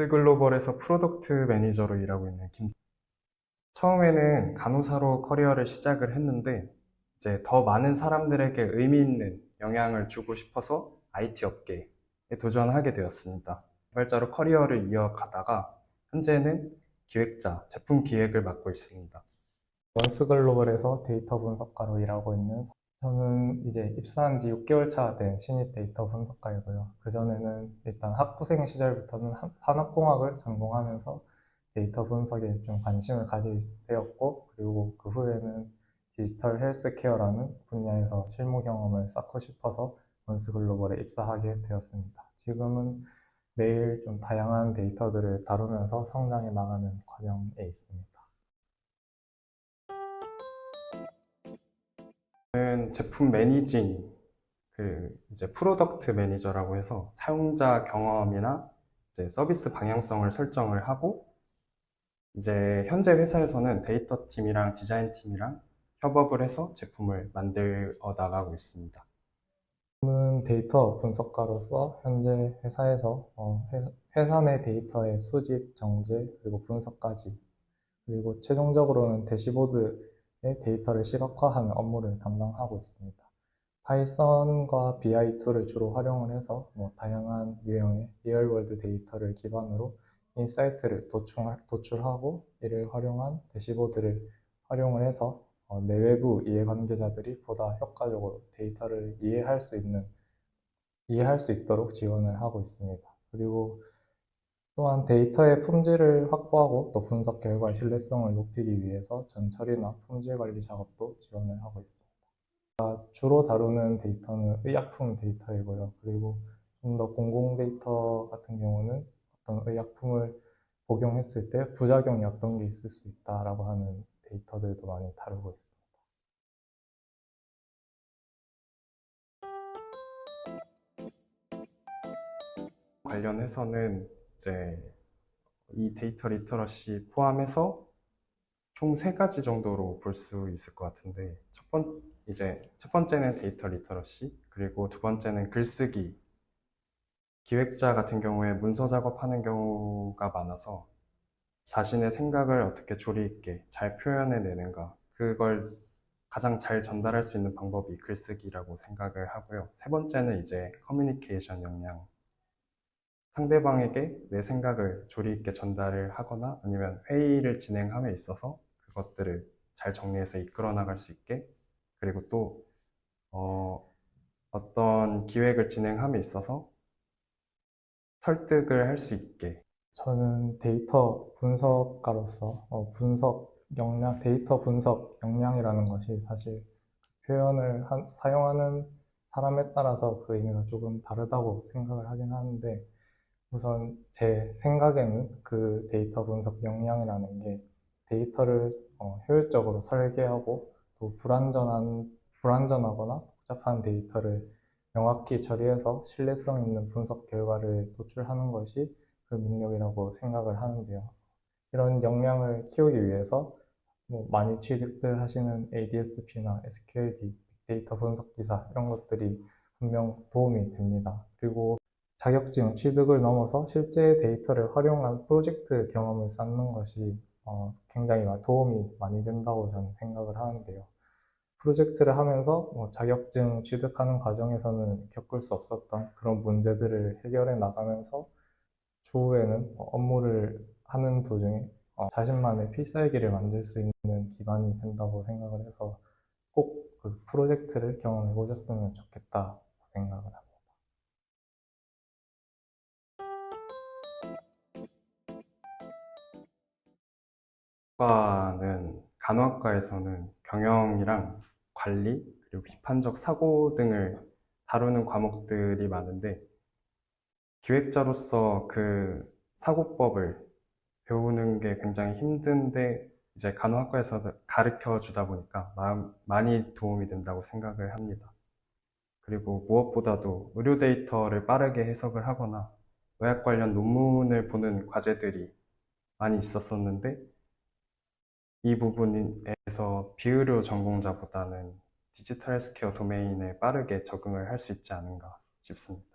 원스 글로벌에서 프로덕트 매니저로 일하고 있는 김. 처음에는 간호사로 커리어를 시작을 했는데 이제 더 많은 사람들에게 의미 있는 영향을 주고 싶어서 IT 업계에 도전하게 되었습니다. 개발자로 커리어를 이어가다가 현재는 기획자, 제품 기획을 맡고 있습니다. 원스 글로벌에서 데이터 분석가로 일하고 있는 저는 이제 입사한 지 6개월 차 된 신입 데이터 분석가이고요. 그전에는 일단 학부생 시절부터는 한- 산업공학을 전공하면서 데이터 분석에 좀 관심을 가지게 되었고, 그리고 그 후에는 디지털 헬스케어라는 분야에서 실무 경험을 쌓고 싶어서 원스 글로벌에 입사하게 되었습니다. 지금은 매일 좀 다양한 데이터들을 다루면서 성장해 나가는 과정에 있습니다. 저는 제품 매니징, 그 이제 프로덕트 매니저라고 해서 사용자 경험이나 이제 서비스 방향성을 설정을 하고 이제 현재 회사에서는 데이터 팀이랑 디자인 팀이랑 협업을 해서 제품을 만들어 나가고 있습니다. 저는 데이터 분석가로서 현재 회사에서 어, 회- 회사 내 데이터의 수집, 정제, 그리고 분석까지 그리고 최종적으로는 대시보드의 데이터를 시각화하는 업무를 담당하고 있습니다. 파이썬과 BI 툴을 주로 활용을 해서 뭐 다양한 유형의 리얼월드 데이터를 기반으로 인사이트를 도출, 도출하고 이를 활용한 대시보드를 활용을 해서 어, 내외부 이해관계자들이 보다 효과적으로 데이터를 이해할 수 있는, 이해할 수 있도록 지원을 하고 있습니다. 그리고 또한 데이터의 품질을 확보하고 또 분석 결과의 신뢰성을 높이기 위해서 전처리나 품질 관리 작업도 지원을 하고 있습니다. 주로 다루는 데이터는 의약품 데이터이고요. 그리고 좀 더 공공 데이터 같은 경우는 어떤 의약품을 복용했을 때 부작용이 어떤 게 있을 수 있다라고 하는 데이터들도 많이 다루고 있습니다. 관련해서는 이제 이 데이터 리터러시 포함해서 총 세 가지 정도로 볼 수 있을 것 같은데 첫 번, 이제 첫 번째는 데이터 리터러시 그리고 두 번째는 글쓰기 기획자 같은 경우에 문서 작업하는 경우가 많아서 자신의 생각을 어떻게 조리 있게 잘 표현해 내는가 그걸 가장 잘 전달할 수 있는 방법이 글쓰기라고 생각을 하고요. 세 번째는 이제 커뮤니케이션 역량 상대방에게 내 생각을 조리 있게 전달을 하거나 아니면 회의를 진행함에 있어서 그것들을 잘 정리해서 이끌어 나갈 수 있게 그리고 또 어, 어떤 기획을 진행함에 있어서 설득을 할 수 있게. 저는 데이터 분석가로서 어, 분석 역량, 데이터 분석 역량이라는 것이 사실 표현을 한- 사용하는 사람에 따라서 그 의미가 조금 다르다고 생각을 하긴 하는데 우선 제 생각에는 그 데이터 분석 역량이라는 게 데이터를 어, 효율적으로 설계하고 또 불완전한, 불완전하거나 복잡한 데이터를 명확히 처리해서 신뢰성 있는 분석 결과를 도출하는 것이 그 능력이라고 생각을 하는데요. 이런 역량을 키우기 위해서 뭐 많이 취득들 하시는 ADSP나 SQLD, 빅데이터 분석 기사 이런 것들이 분명 도움이 됩니다. 그리고 자격증 취득을 넘어서 실제 데이터를 활용한 프로젝트 경험을 쌓는 것이 어, 굉장히 마- 도움이 많이 된다고 저는 생각을 하는데요. 프로젝트를 하면서 뭐 자격증 취득하는 과정에서는 겪을 수 없었던 그런 문제들을 해결해 나가면서 추후에는 어, 업무를 하는 도중에 어, 자신만의 필살기를 만들 수 있는 기반이 된다고 생각을 해서 꼭 그 프로젝트를 경험해 보셨으면 좋겠다 생각을 합니다. 과는 간호학과에서는 경영이랑 관리 그리고 비판적 사고 등을 다루는 과목들이 많은데 기획자로서 그 사고법을 배우는 게 굉장히 힘든데 이제 간호학과에서 가르쳐 주다 보니까 마- 많이 도움이 된다고 생각을 합니다. 그리고 무엇보다도 의료 데이터를 빠르게 해석을 하거나 의학 관련 논문을 보는 과제들이 많이 있었었는데 이 부분에서 비의료 전공자보다는 디지털 헬스케어 도메인에 빠르게 적응을 할 수 있지 않은가 싶습니다.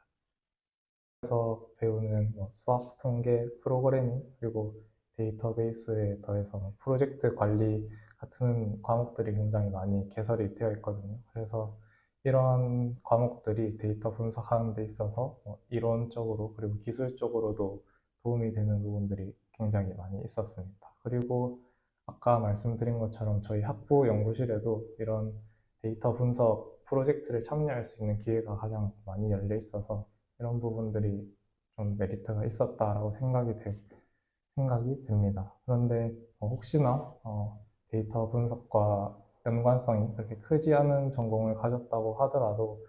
에서 배우는 뭐 수학, 통계, 프로그래밍, 그리고 데이터베이스에 더해서 뭐 프로젝트 관리 같은 과목들이 굉장히 많이 개설이 되어 있거든요. 그래서 이런 과목들이 데이터 분석하는 데 있어서 뭐 이론적으로 그리고 기술적으로도 도움이 되는 부분들이 굉장히 많이 있었습니다. 그리고 아까 말씀드린 것처럼 저희 학부 연구실에도 이런 데이터 분석 프로젝트를 참여할 수 있는 기회가 가장 많이 열려 있어서 이런 부분들이 좀 메리트가 있었다라고 생각이 되, 생각이 듭니다. 그런데 어, 혹시나 어, 데이터 분석과 연관성이 그렇게 크지 않은 전공을 가졌다고 하더라도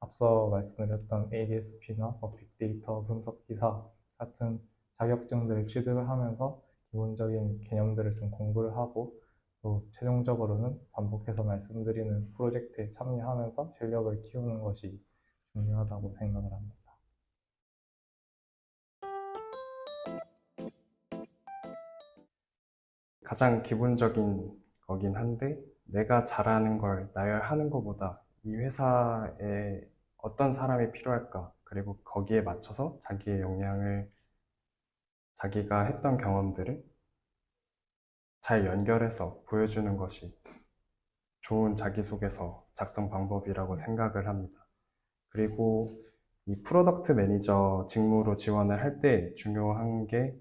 앞서 말씀드렸던 ADSP나 뭐 빅데이터 분석 기사 같은 자격증들을 취득을 하면서 기본적인 개념들을 좀 공부를 하고 또 최종적으로는 반복해서 말씀드리는 프로젝트에 참여하면서 실력을 키우는 것이 중요하다고 생각을 합니다. 가장 기본적인 거긴 한데 내가 잘하는 걸 나열하는 것보다 이 회사에 어떤 사람이 필요할까 그리고 거기에 맞춰서 자기의 역량을 자기가 했던 경험들을 잘 연결해서 보여주는 것이 좋은 자기소개서 작성 방법이라고 생각을 합니다. 그리고 이 프로덕트 매니저 직무로 지원을 할 때 중요한 게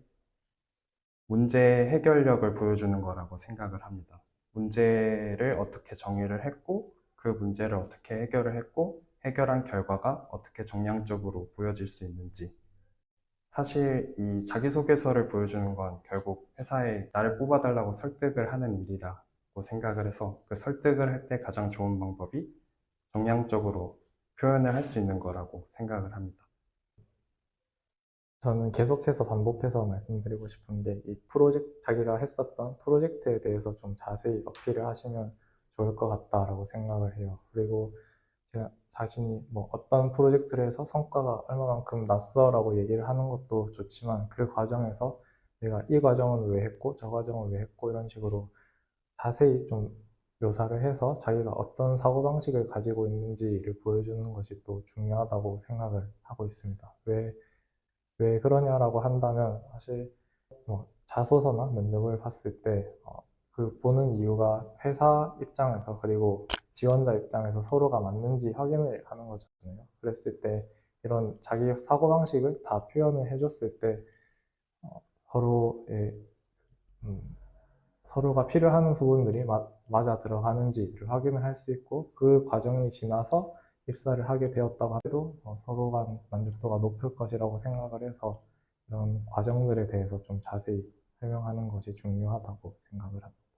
문제 해결력을 보여주는 거라고 생각을 합니다. 문제를 어떻게 정의를 했고, 그 문제를 어떻게 해결을 했고, 해결한 결과가 어떻게 정량적으로 보여질 수 있는지. 사실 이 자기소개서를 보여주는 건 결국 회사에 나를 뽑아달라고 설득을 하는 일이라고 생각을 해서 그 설득을 할 때 가장 좋은 방법이 정량적으로 표현을 할 수 있는 거라고 생각을 합니다. 저는 계속해서 반복해서 말씀드리고 싶은 게 이 프로젝트, 자기가 했었던 프로젝트에 대해서 좀 자세히 어필을 하시면 좋을 것 같다라고 생각을 해요. 그리고 제가 자신이 뭐 어떤 프로젝트를 해서 성과가 얼마만큼 났어라고 얘기를 하는 것도 좋지만 그 과정에서 내가 이 과정은 왜 했고 저 과정은 왜 했고 이런 식으로 자세히 좀 묘사를 해서 자기가 어떤 사고방식을 가지고 있는지를 보여주는 것이 또 중요하다고 생각을 하고 있습니다. 왜, 왜 그러냐라고 한다면 사실 뭐 자소서나 면접을 봤을 때 어, 그 보는 이유가 회사 입장에서 그리고 지원자 입장에서 서로가 맞는지 확인을 하는 거잖아요. 그랬을 때 이런 자기 사고방식을 다 표현을 해줬을 때 어, 서로의 음, 서로가 필요한 부분들이 마- 맞아 들어가는지를 확인을 할 수 있고 그 과정이 지나서 입사를 하게 되었다고 해도 어, 서로 간 만족도가 높을 것이라고 생각을 해서 이런 과정들에 대해서 좀 자세히 설명하는 것이 중요하다고 생각을 합니다.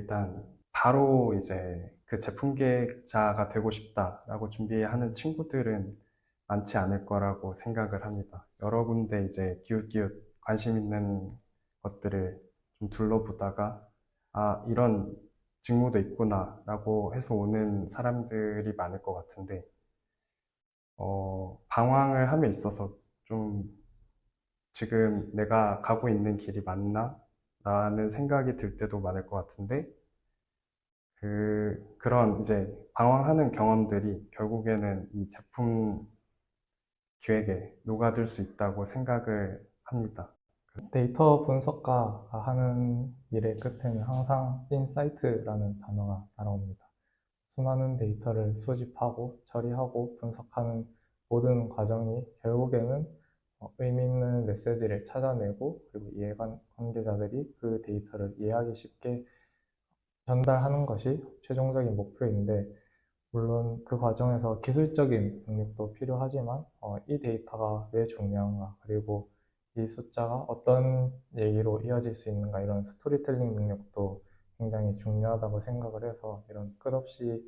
일단 바로 이제 그 제품 기획자가 되고 싶다라고 준비하는 친구들은 많지 않을 거라고 생각을 합니다. 여러 군데 이제 기웃기웃 관심 있는 것들을 좀 둘러보다가 아, 이런 직무도 있구나라고 해서 오는 사람들이 많을 것 같은데 어, 방황을 함에 있어서 좀 지금 내가 가고 있는 길이 맞나? 라는 생각이 들 때도 많을 것 같은데, 그, 그런 이제 방황하는 경험들이 결국에는 이 제품 기획에 녹아들 수 있다고 생각을 합니다. 데이터 분석가가 하는 일의 끝에는 항상 인사이트라는 단어가 따라옵니다. 수많은 데이터를 수집하고 처리하고 분석하는 모든 과정이 결국에는 어, 의미 있는 메시지를 찾아내고 그리고 이해관계자들이 그 데이터를 이해하기 쉽게 전달하는 것이 최종적인 목표인데 물론 그 과정에서 기술적인 능력도 필요하지만 어, 이 데이터가 왜 중요한가 그리고 이 숫자가 어떤 얘기로 이어질 수 있는가 이런 스토리텔링 능력도 굉장히 중요하다고 생각을 해서 이런 끝없이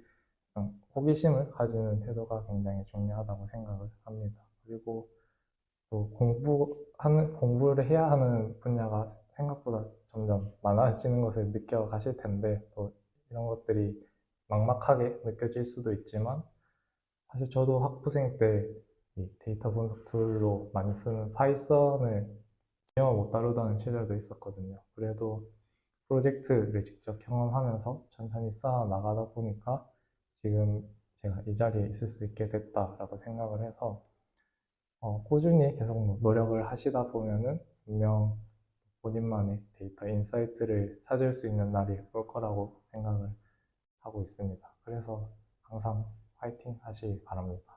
어, 호기심을 가지는 태도가 굉장히 중요하다고 생각을 합니다. 그리고 또 공부하는, 공부를 해야 하는 분야가 생각보다 점점 많아지는 것을 느껴가실 텐데, 또 이런 것들이 막막하게 느껴질 수도 있지만, 사실 저도 학부생 때이 데이터 분석 툴로 많이 쓰는 파이썬을 전혀 못 다루다는 시절도 있었거든요. 그래도 프로젝트를 직접 경험하면서 천천히 쌓아 나가다 보니까 지금 제가 이 자리에 있을 수 있게 됐다라고 생각을 해서 어, 꾸준히 계속 뭐 노력을 하시다 보면은 분명 본인만의 데이터 인사이트를 찾을 수 있는 날이 올 거라고 생각을 하고 있습니다. 그래서 항상 화이팅 하시기 바랍니다.